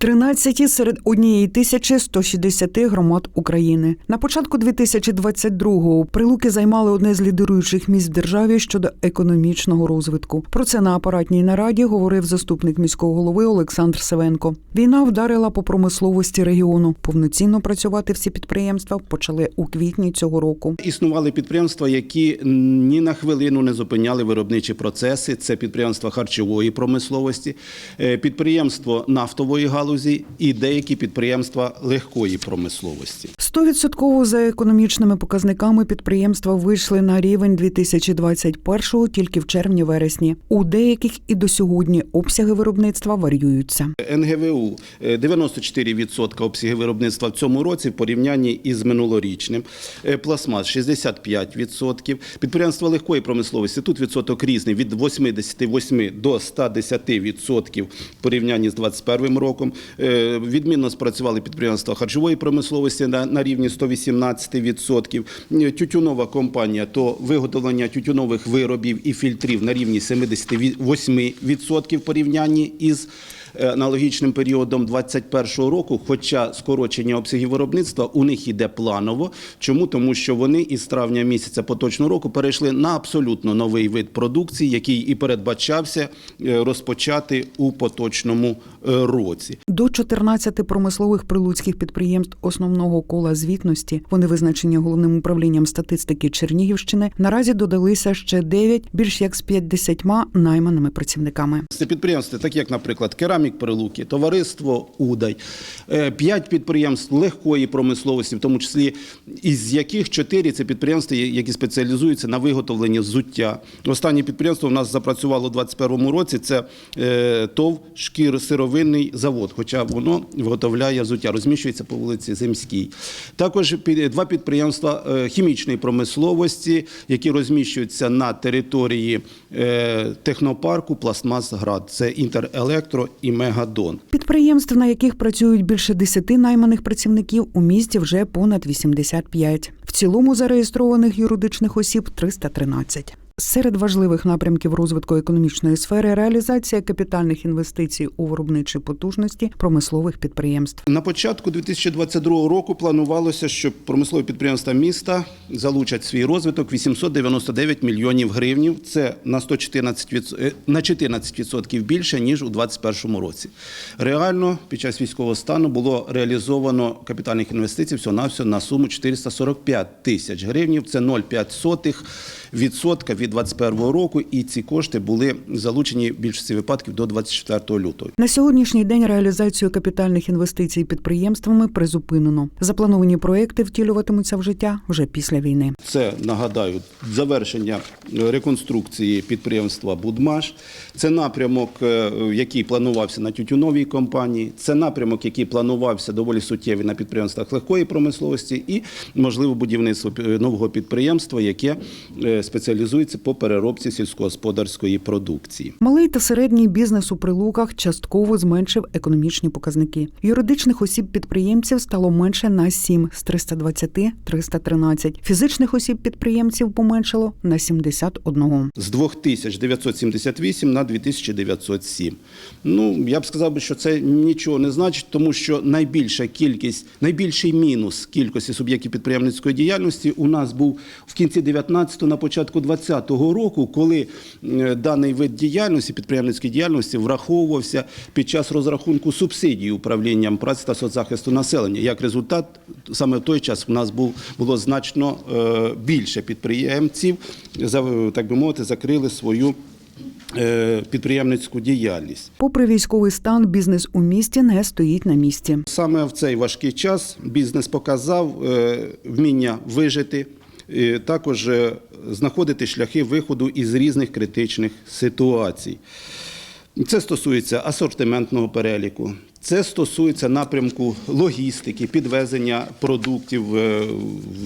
13 серед однієї тисячі 160 громад України. На початку 2022-го прилуки займали одне з лідируючих місць в державі щодо економічного розвитку. Про це на апаратній нараді говорив заступник міського голови Олександр Севенко. Війна вдарила по промисловості регіону. Повноцінно працювати всі підприємства почали у квітні цього року. Існували підприємства, які ні на хвилину не зупиняли виробничі процеси. Це підприємства харчової промисловості, е, підприємство нафтової галузі і деякі підприємства легкої промисловості. Стовідсотково за економічними показниками підприємства вийшли на рівень 2021-го тільки в червні-вересні. У деяких і до сьогодні обсяги виробництва варіюються. НГВУ е, 94% обсяги виробництва в цьому році в порівнянні із минулорічним. Е, Пластмас 65%. Підприємства легкої промисловості тут відсоток різний від 88 до 110% в порівнянні з 2021 роком. Е, Відмінно спрацювали підприємства харчової промисловості на, на рівні 118%. Е, Тютюнова компанія то виготовлення тютюнових виробів і фільтрів на рівні 78% в порівнянні із аналогічним періодом 2021 року, хоча скорочення обсягів виробництва у них іде планово. Чому? Тому що вони із травня місяця поточного року перейшли на абсолютно новий вид продукції, який і передбачався е, розпочати у поточному е, році. До 14 промислових прилуцьких підприємств основного кола звітності, вони визначені головним управлінням статистики Чернігівщини. Наразі додалися ще 9, більш як з 50 найманими працівниками. Це підприємства, такі як, наприклад, керамік Прилуки, товариство Удай, е, п'ять підприємств легкої промисловості, в тому числі із яких чотири це підприємства, які спеціалізуються на виготовленні взуття. Останнє підприємство у нас запрацювало у 2021 році. Це е, ТОВ шкір-сировинний завод, хоча воно виготовляє взуття, розміщується по вулиці Земській. Також два підприємства е, хімічної промисловості, які розміщуються на території технопарку Пластмасград. Це Інтерелектро і Мегадон. Підприємств, на яких працюють більше 10 найманих працівників, у місті вже понад 85. В цілому зареєстрованих юридичних осіб 313. Серед важливих напрямків розвитку економічної сфери реалізація капітальних інвестицій у виробничі потужності промислових підприємств. На початку 2022 року планувалося, що промислові підприємства міста залучать свій розвиток 899 мільйонів гривнів. Це на 114 відс- е, на 14% більше ніж у 2021 році. Реально під час військового стану було реалізовано капітальних інвестицій всього навсього на суму 445 тисяч гривнів. Це 0,5 відсотка від 2021 року, і ці кошти були залучені в більшості випадків до 24 лютого. На сьогоднішній день реалізацію капітальних інвестицій підприємствами призупинено. Заплановані проекти втілюватимуться в життя вже після війни. Це нагадаю завершення реконструкції підприємства Будмаш. Це напрямок, е, який планувався на тютюновій компанії. Це напрямок, який планувався доволі суттєвий на підприємствах легкої промисловості, і можливо будівництво е, нового підприємства, яке е, спеціалізується по переробці сільськогосподарської продукції. Малий та середній бізнес у прилуках частково зменшив економічні показники. Юридичних осіб підприємців стало менше на 7 з 320 – 313. Фізичних осіб підприємців поменшало на 71. з 2978 на 2907. Ну, я б сказав, що це нічого не значить, тому що найбільша кількість, найбільший мінус кількості суб'єктів підприємницької діяльності у нас був в кінці 19-го, на початку 20-го року, коли е, даний вид діяльності, підприємницької діяльності враховувався під час розрахунку субсидій управлінням праці та соцзахисту населення. Як результат, саме в той час у нас був, було значно е, більше підприємців, так би мовити, закрили свою е, підприємницьку діяльність. Попри військовий стан, бізнес у місті не стоїть на місці. Саме в цей важкий час бізнес показав вміння вижити, також е, знаходити шляхи виходу із різних критичних ситуацій. Це стосується асортиментного переліку, це стосується напрямку логістики, підвезення продуктів е,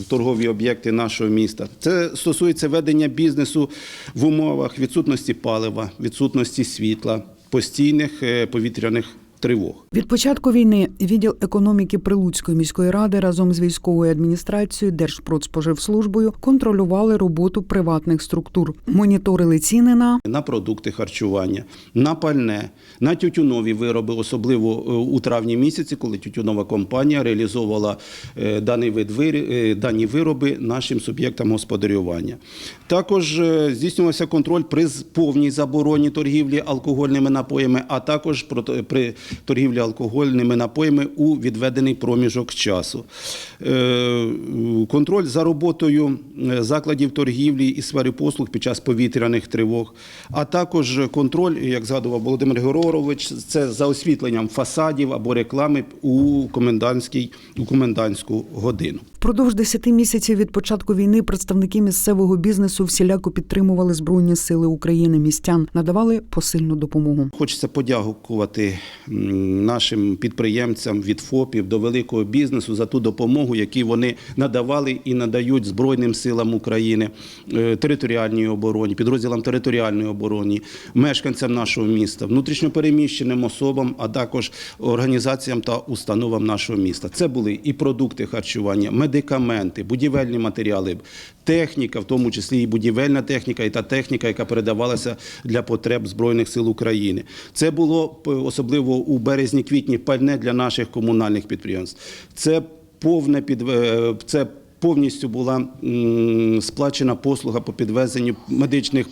в торгові об'єкти нашого міста. Це стосується ведення бізнесу в умовах відсутності палива, відсутності світла, постійних е, повітряних тривог. Від початку війни відділ економіки Прилуцької міської ради разом з військовою адміністрацією Держпродспоживслужбою контролювали роботу приватних структур, моніторили ціни на на продукти харчування, на пальне, на тютюнові вироби, особливо е, у травні місяці, коли тютюнова компанія реалізовувала е, даний вид е, дані вироби нашим суб'єктам господарювання. Також здійснювався контроль при повній забороні торгівлі алкогольними напоями, а також при торгівлі алкогольними напоями у відведений проміжок часу. Е, Контроль за роботою е, закладів торгівлі і сфери послуг під час повітряних тривог, а також контроль, як згадував Володимир Григорович, це за освітленням фасадів або реклами у комендантській у комендантську годину. Впродовж 10 місяців від початку війни представники місцевого бізнесу всіляко підтримували збройні сили України. Містян надавали посильну допомогу. Хочеться подякувати нашим підприємцям від ФОПів до великого бізнесу за ту допомогу, яку вони надавали і надають Збройним силам України, е, територіальній обороні, підрозділам територіальної оборони, мешканцям нашого міста, внутрішньопереміщеним особам, а також організаціям та установам нашого міста. Це були і продукти харчування, медикаменти, будівельні матеріали, техніка, в тому числі і будівельна техніка, і та техніка, яка передавалася для потреб Збройних сил України. Це було особливо у березні-квітні пальне для наших комунальних підприємств. Це повне під е, це повністю була сплачена послуга по підвезенню медичних.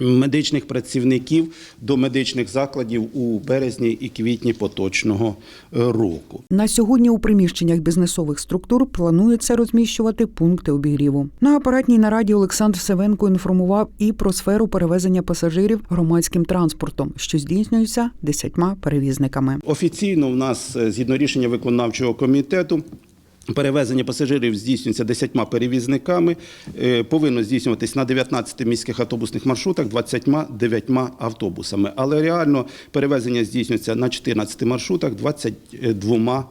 Медичних працівників до медичних закладів у березні і квітні поточного е, року. На сьогодні у приміщеннях бізнесових структур планується розміщувати пункти обігріву. На апаратній нараді Олександр Севенко інформував і про сферу перевезення пасажирів громадським транспортом, що здійснюється десятьма перевізниками. Офіційно в нас, е, згідно рішення виконавчого комітету, перевезення пасажирів здійснюється 10 перевізниками, е, повинно здійснюватись на 19 міських автобусних маршрутах 29 автобусами. Але реально перевезення здійснюється на 14 маршрутах 22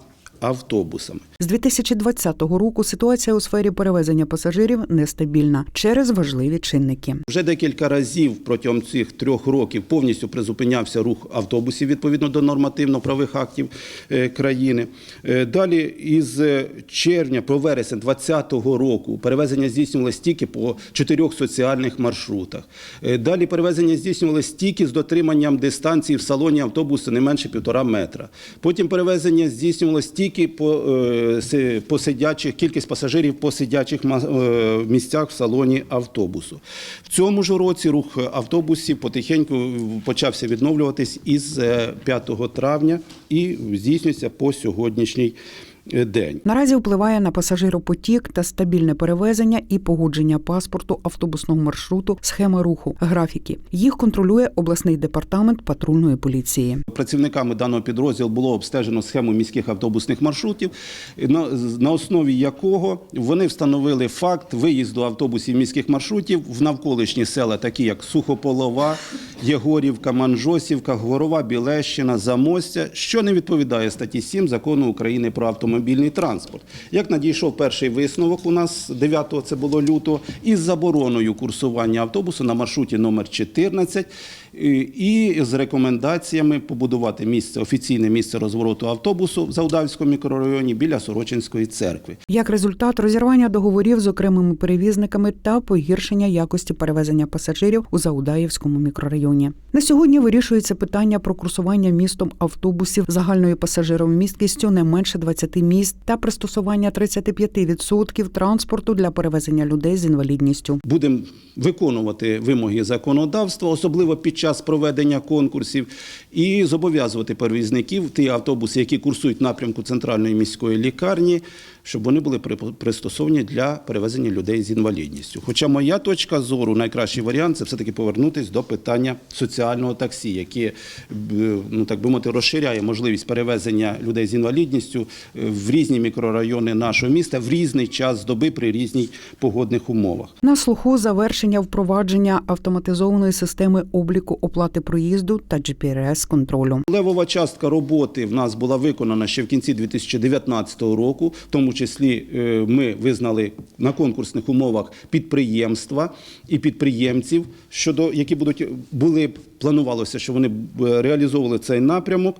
автобусами. З 2020 року ситуація у сфері перевезення пасажирів нестабільна через важливі чинники. Вже декілька разів протягом цих трьох років повністю призупинявся рух автобусів відповідно до нормативно-правих актів е, країни. Е, Далі із е, червня по вересень 2020 року перевезення здійснювалося тільки по чотирьох соціальних маршрутах. Далі перевезення здійснювалося тільки з дотриманням дистанції в салоні автобусу не менше півтора метра. Потім перевезення здійснювалося тільки по, е, по сидячих, кількість пасажирів по сидячих е, місцях в салоні автобусу. В цьому ж році рух автобусів потихеньку почався відновлюватись із е, 5 травня і здійснюється по сьогоднішній е, день. Наразі впливає на пасажиропотік та стабільне перевезення і погодження паспорту автобусного маршруту, схеми руху, графіки. Їх контролює обласний департамент патрульної поліції. Працівниками даного підрозділу було обстежено схему міських автобусних маршрутів, на, основі якого вони встановили факт виїзду автобусів міських маршрутів в навколишні села, такі як Сухополова, Єгорівка, Манжосівка, Гворова, Білещина, Замостя, що не відповідає статті 7 закону України про автомобільний транспорт. Як надійшов перший висновок у нас 9 це було лютого, із забороною курсування автобусу на маршруті номер 14 і- з рекомендаціями побудувати місце офіційне місце розвороту автобусу в Заудавському мікрорайоні біля Сорочинської церкви. Як результат розірвання договорів з окремими перевізниками та погіршення якості перевезення пасажирів у Заудаївському мікрорайоні. На сьогодні вирішується питання про курсування містом автобусів загальною пасажиромісткістю не менше 20 місць та пристосування 35% транспорту для перевезення людей з інвалідністю. Будемо виконувати вимоги законодавства, особливо під час проведення конкурсів, і зобов'язувати перевізників ті автобуси, які курсують напрямку центральної міської лікарні, щоб вони були при- пристосовані для перевезення людей з інвалідністю. Хоча моя точка зору, найкращий варіант це все-таки повернутися до питання соціального таксі, яке б, ну так би мовити, розширяє можливість перевезення людей з інвалідністю е, в різні мікрорайони нашого міста в різний час доби при різних погодних умовах. На слуху завершення впровадження автоматизованої системи обліку оплати проїзду та gps контролю Левова частка роботи в нас була виконана ще в кінці 2019 року, тому числі е, ми визнали на конкурсних умовах підприємства і підприємців, щодо які будуть були планувалося, що вони е, реалізовували цей напрямок.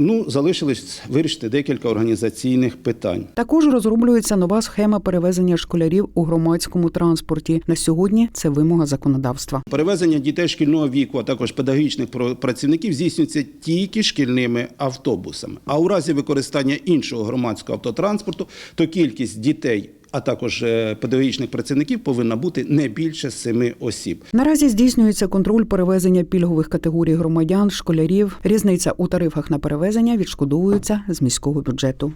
Ну, залишилось вирішити декілька організаційних питань. Також розроблюється нова схема перевезення школярів у громадському транспорті. На сьогодні це вимога законодавства. Перевезення дітей шкільного віку, а також педагогічних працівників здійснюється тільки шкільними автобусами. А у разі використання іншого громадського автотранспорту, то кількість дітей, а також е, педагогічних працівників повинна бути не більше семи осіб. Наразі здійснюється контроль перевезення пільгових категорій громадян, школярів. Різниця у тарифах на перевезення відшкодовується з міського бюджету.